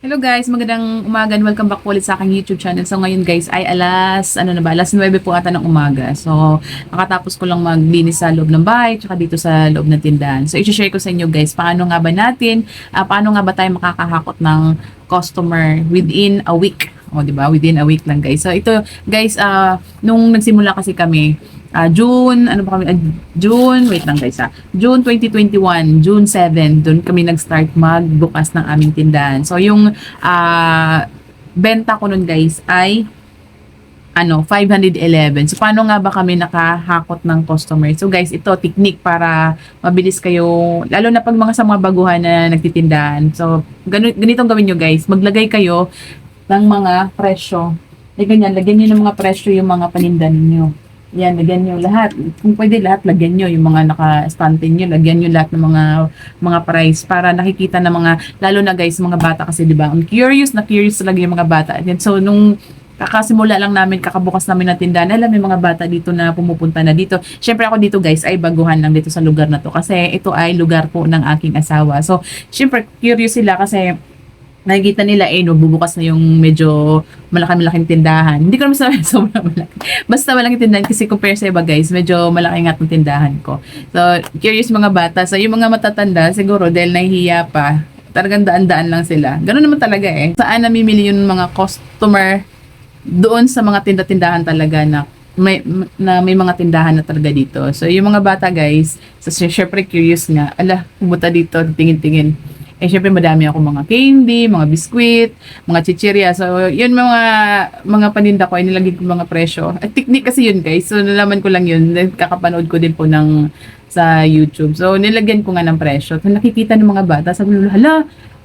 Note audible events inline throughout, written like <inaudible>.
Hello guys, magandang umaga and welcome back po ulit sa aking YouTube channel. So ngayon guys ay alas, ano na ba, alas 9 po ata ng umaga. So nakatapos ko lang maglinis sa loob ng bahay tsaka dito sa loob ng tindahan. So i-share ko sa inyo guys, paano nga ba natin, ah, paano nga ba tayo makakahakot ng customer within a week. O di ba? Within a week lang guys. So ito guys, ah, nung nagsimula kasi kami, ah, June, ano ba kami, ah, June, wait lang guys ah, June 2021, June 7, doon kami nag-start magbukas ng aming tindahan. So yung ah, benta ko nun guys ay ano, 511. So, paano nga ba kami nakahakot ng customer? So, guys, ito, technique para mabilis kayo, lalo na pag mga sa mga baguhan na nagtitindahan. So, ganun, ganitong gawin nyo, guys. Maglagay kayo ng mga presyo. Eh, ganyan, lagyan nyo ng mga presyo yung mga paninda ninyo. Yan, lagyan nyo lahat. Kung pwede lahat, lagyan nyo yung mga naka-stunting nyo. Lagyan nyo lahat ng mga mga price para nakikita ng mga, lalo na guys, mga bata kasi, di ba? Ang curious na curious talaga yung mga bata. And so, nung kakasimula lang namin, kakabukas namin ng tindahan, alam, may mga bata dito na pumupunta na dito. Syempre ako dito guys, ay baguhan lang dito sa lugar na to. Kasi ito ay lugar po ng aking asawa. So, syempre, curious sila kasi nakikita nila eh, no, bubukas na yung medyo malaki-malaking tindahan. Hindi ko naman sabi <laughs> sobrang malaki. Basta malaking tindahan kasi compare sa iba guys, medyo malaki nga itong tindahan ko. So, curious mga bata. So, yung mga matatanda, siguro dahil nahihiya pa, talagang daan-daan lang sila. Ganun naman talaga eh. Saan namimili yung mga customer doon sa mga tinda-tindahan talaga na may na may mga tindahan na talaga dito. So yung mga bata guys, so syempre curious nga, ala, pumunta dito, tingin-tingin. Eh syempre madami ako mga candy, mga biskwit, mga chichirya. So yun mga mga paninda ko ay nilagay ko mga presyo. At technique kasi yun guys. So nalaman ko lang yun, kakapanood ko din po ng sa YouTube. So nilagyan ko nga ng presyo. So nakikita ng mga bata, sabi nila, hala,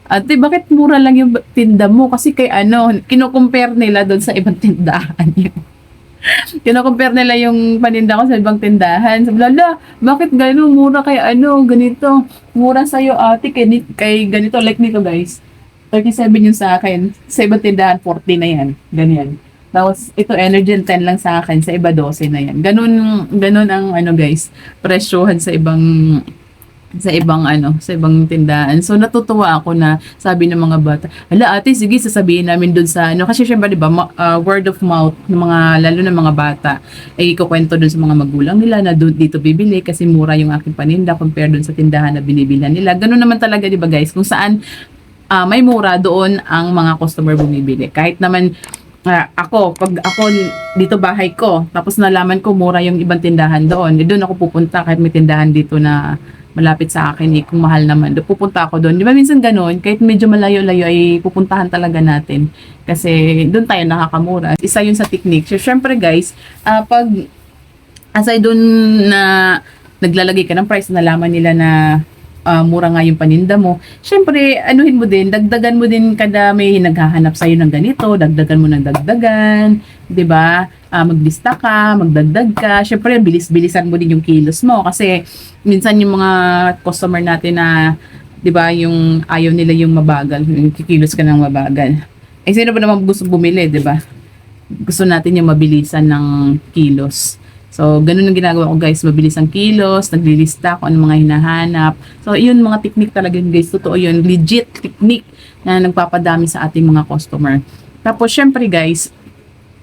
Ate, bakit mura lang yung tinda mo? Kasi kay ano, kino-compare nila doon sa ibang tindahan yun. <laughs> kino-compare nila yung paninda ko sa ibang tindahan. Sabi lala, bakit gano'n mura kay ano, ganito? Mura sa'yo ate, kay, kay ganito, like nito guys. 37 yung sa akin. Sa ibang tindahan, 40 na yan. Ganyan. Tapos, ito, Energen 10 lang sa akin. Sa iba, 12 na yan. Ganun, ganun ang, ano guys, presyohan sa ibang sa ibang ano, sa ibang tindahan. So natutuwa ako na sabi ng mga bata, "Hala ate, sige sasabihin namin doon sa ano kasi syempre 'di ba, uh, word of mouth ng mga lalo ng mga bata ay ikukwento doon sa mga magulang nila na doon dito bibili kasi mura yung aking paninda compare doon sa tindahan na binibilhan nila. Ganun naman talaga 'di ba guys, kung saan ah, may mura doon ang mga customer bumibili. Kahit naman ah, ako, pag ako dito bahay ko, tapos nalaman ko mura yung ibang tindahan doon, eh, doon ako pupunta kahit may tindahan dito na malapit sa akin eh, kung mahal naman. Do, pupunta ako doon. Di ba minsan ganun, kahit medyo malayo-layo ay pupuntahan talaga natin. Kasi doon tayo nakakamura. Isa yun sa technique. So, syempre guys, ah, pag aside doon na naglalagay ka ng price, nalaman nila na ah, mura nga yung paninda mo. Syempre, anuhin mo din, dagdagan mo din kada may naghahanap sa'yo ng ganito, dagdagan mo ng dagdagan, 'di ba? Ah, maglista ka, magdagdag ka. Syempre, bilis-bilisan mo din yung kilos mo kasi minsan yung mga customer natin na 'di ba, yung ayaw nila yung mabagal, yung kikilos ka ng mabagal. Eh sino ba naman gusto bumili, 'di ba? Gusto natin yung mabilisan ng kilos. So, ganun ang ginagawa ko guys, mabilis ang kilos, naglilista ko ano mga hinahanap. So, yun mga technique talaga guys, totoo yun, legit technique na nagpapadami sa ating mga customer. Tapos, syempre guys,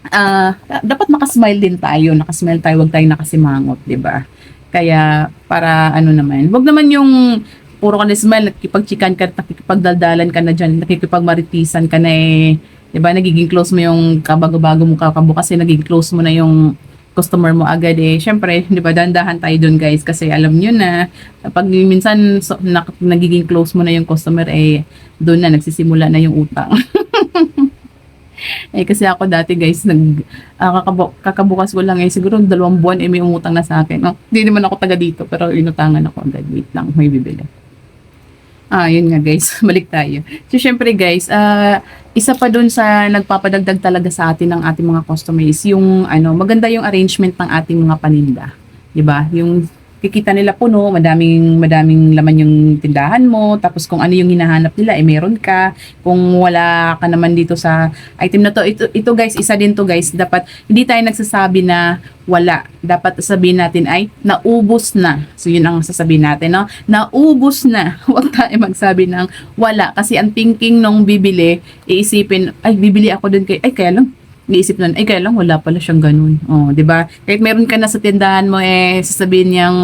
ah dapat makasmile din tayo, nakasmile tayo, wag tayong nakasimangot, di ba? Kaya, para ano naman, wag naman yung puro ka na smile, nakikipagchikan ka, nakikipagdaldalan ka na dyan, nakikipagmaritisan ka na eh, di ba, nagiging close mo yung kabago-bago mo kakabu kasi nagiging close mo na yung customer mo agad eh. Syempre, di ba, dandahan tayo dun guys kasi alam nyo na pag minsan so, na, nagiging close mo na yung customer eh, doon na nagsisimula na yung utang. <laughs> eh kasi ako dati guys, nag ah, kakabu- kakabukas ko lang eh siguro dalawang buwan eh may umutang na sa akin. Oh, hindi naman ako taga dito pero inutangan ako agad. Wait lang, may bibili. Ah, yun nga guys, <laughs> balik tayo. So syempre guys, ah isa pa dun sa nagpapadagdag talaga sa atin ng ating mga customers, yung ano, maganda yung arrangement ng ating mga paninda. 'Di ba? Yung kikita nila puno, madaming madaming laman yung tindahan mo, tapos kung ano yung hinahanap nila, eh meron ka. Kung wala ka naman dito sa item na to, ito, ito guys, isa din to guys, dapat hindi tayo nagsasabi na wala. Dapat sabihin natin ay naubos na. So yun ang sasabihin natin, no? Naubos na. <laughs> Huwag tayo magsabi ng wala kasi ang thinking nung bibili, iisipin, ay bibili ako dun kay ay kaya lang Iisip nun, ay kaya lang wala pala siyang ganun. Oh, 'di ba? Kahit meron ka na sa tindahan mo eh sasabihin niyang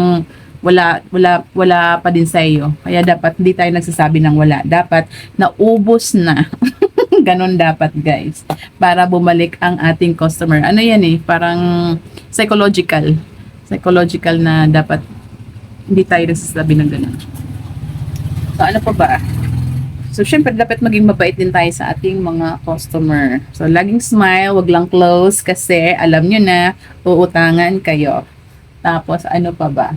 wala wala wala pa din sa iyo. Kaya dapat hindi tayo nagsasabi ng wala. Dapat naubos na. <laughs> Ganon dapat, guys. Para bumalik ang ating customer. Ano 'yan eh, parang psychological. Psychological na dapat hindi tayo nagsasabi ng ganun. So ano pa ba? So, syempre, dapat maging mabait din tayo sa ating mga customer. So, laging smile, wag lang close kasi alam nyo na, uutangan kayo. Tapos, ano pa ba?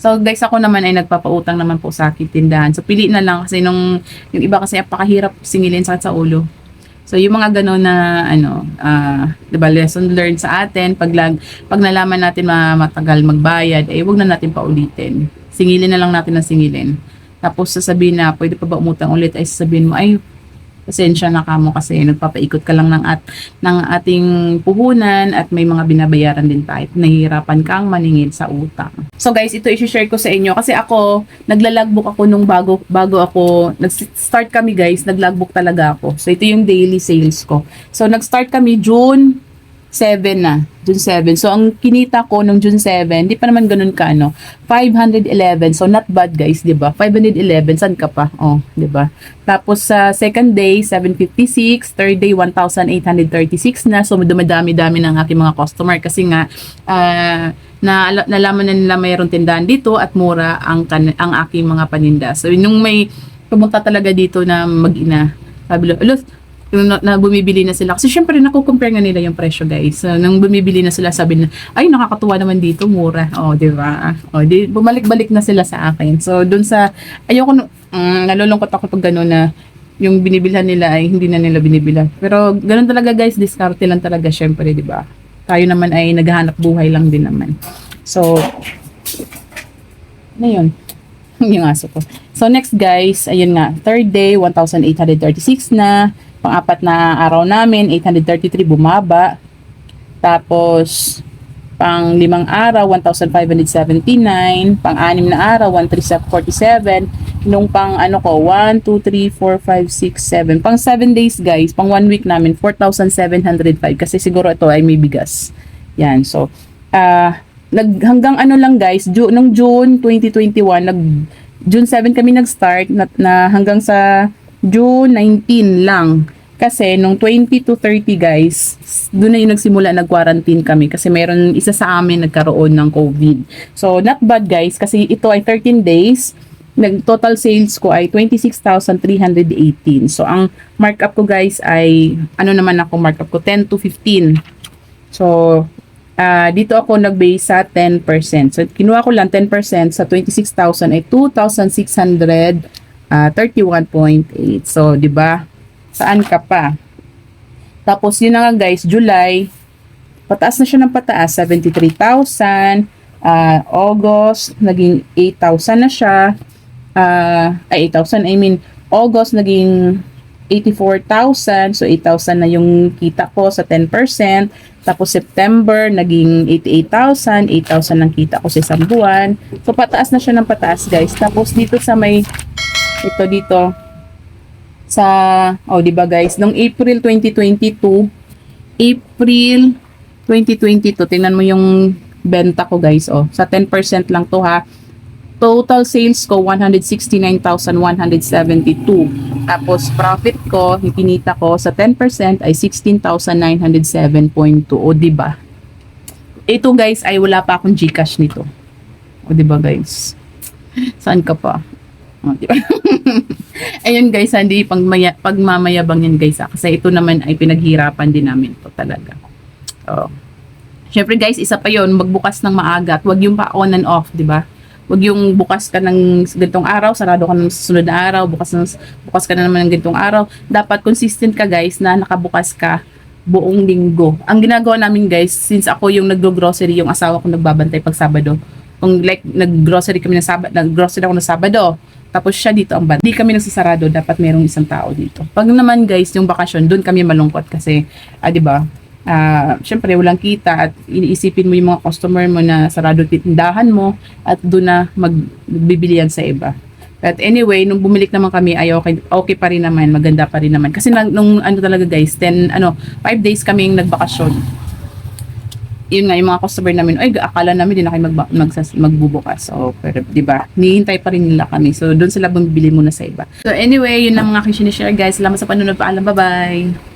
So, guys, ako naman ay nagpapautang naman po sa aking tindahan. So, pili na lang kasi nung, yung iba kasi napakahirap singilin sa sa ulo. So, yung mga gano'n na, ano, ah, di ba, lesson learned sa atin, pag, lag, pag nalaman natin ma- matagal magbayad, eh, wag na natin paulitin. Singilin na lang natin ang singilin. Tapos sasabihin na, pwede pa ba umutang ulit? Ay sasabihin mo, ay, pasensya na ka mo kasi nagpapaikot ka lang ng, at, ng ating puhunan at may mga binabayaran din tayo. Nahihirapan kang maningil sa utang. So guys, ito i-share ko sa inyo kasi ako, naglalagbook ako nung bago, bago ako, nag-start kami guys, naglagbook talaga ako. So ito yung daily sales ko. So nag-start kami June 7 na. June 7. So, ang kinita ko nung June 7, di pa naman ganun ka, ano, 511. So, not bad, guys, di ba? 511, saan ka pa? Oh, di ba? Tapos, sa second day, 756. Third day, 1,836 na. So, dumadami-dami ng aking mga customer kasi nga, ah, na nalaman na nila mayroong tindahan dito at mura ang kan- ang aking mga paninda. So, nung may pumunta talaga dito na mag-ina, sabi lo, "Alo, yung na, na bumibili na sila. Kasi syempre, nakukompare nga nila yung presyo, guys. So, nang bumibili na sila, sabi na, ay, nakakatuwa naman dito, mura. O, oh, di ba? O, di, bumalik-balik na sila sa akin. So, dun sa, ayoko, um, nalulungkot ako pag gano'n na, yung binibilhan nila ay hindi na nila binibilhan. Pero, ganun talaga, guys, diskarte lang talaga, syempre, di ba? Tayo naman ay naghahanap buhay lang din naman. So, ano yun? <laughs> yung aso ko. So, next, guys, ayun nga, third day, 1,836 na, Pang-apat na araw namin, 833 bumaba. Tapos, pang limang araw, 1,579. Pang anim na araw, 1,347. Nung pang ano ko, 1, 2, 3, 4, 5, 6, 7. Pang 7 days guys, pang 1 week namin, 4,705. Kasi siguro ito ay may bigas. Yan, so, uh, nag, hanggang ano lang guys, Ju nung June 2021, nag, June 7 kami nag-start na, na hanggang sa June 19 lang. Kasi nung 20 to 30 guys, doon na yung nagsimula nag-quarantine kami kasi meron isa sa amin nagkaroon ng COVID. So not bad guys kasi ito ay 13 days. Nag total sales ko ay 26,318. So ang markup ko guys ay ano naman ako markup ko 10 to 15. So uh, dito ako nag-base sa 10%. So kinuha ko lang 10% sa 26,000 ay 2,600 uh, 31.8. So, 'di ba? Saan ka pa? Tapos yun na nga guys, July, pataas na siya ng pataas, 73,000. Uh, August, naging 8,000 na siya. Uh, ay, 8,000, I mean, August, naging 84,000. So, 8,000 na yung kita ko sa 10%. Tapos, September, naging 88,000. 8,000 ang kita ko sa isang buwan. So, pataas na siya ng pataas, guys. Tapos, dito sa may ito dito. Sa oh di ba guys? Nung April 2022 April 2022 tingnan mo yung benta ko guys oh. Sa 10% lang to ha. Total sales ko 169,172 tapos profit ko ikinita ko sa 10% ay 16,907.2 o di ba? Ito guys ay wala pa akong GCash nito. O di ba guys? Saan ka pa Oh, di ba? Ayun guys, hindi pag maya, pagmamayabang yan guys. Ah, kasi ito naman ay pinaghirapan din namin to talaga. Oh. Syempre guys, isa pa yon magbukas ng maaga at wag yung pa on and off, di ba? Wag yung bukas ka ng ganitong araw, sarado ka ng susunod na araw, bukas, ng, bukas ka na naman ng ganitong araw. Dapat consistent ka guys na nakabukas ka buong linggo. Ang ginagawa namin guys, since ako yung nagdo-grocery, yung asawa ko nagbabantay pag Sabado, Kung like, nag-grocery kami ng Sabado, nag-grocery ako ng Sabado, tapos siya dito ang banda. Hindi kami nagsasarado, dapat merong isang tao dito. Pag naman guys, yung bakasyon, doon kami malungkot kasi, ah, di ba, ah, syempre walang kita at iniisipin mo yung mga customer mo na sarado tindahan mo at doon na magbibilian sa iba. But anyway, nung bumalik naman kami, ay okay, okay pa rin naman, maganda pa rin naman. Kasi nung ano talaga guys, 10, ano, 5 days kaming nagbakasyon. Yun nga, yung mga customer namin, ay, akala namin din na kayo magba, magsas, magbubukas. So, pero, di ba, nihintay pa rin nila kami. So, doon sila bumibili muna sa iba. So, anyway, yun lang mga aking sinishare guys. Salamat sa panonood. Paalam, bye-bye.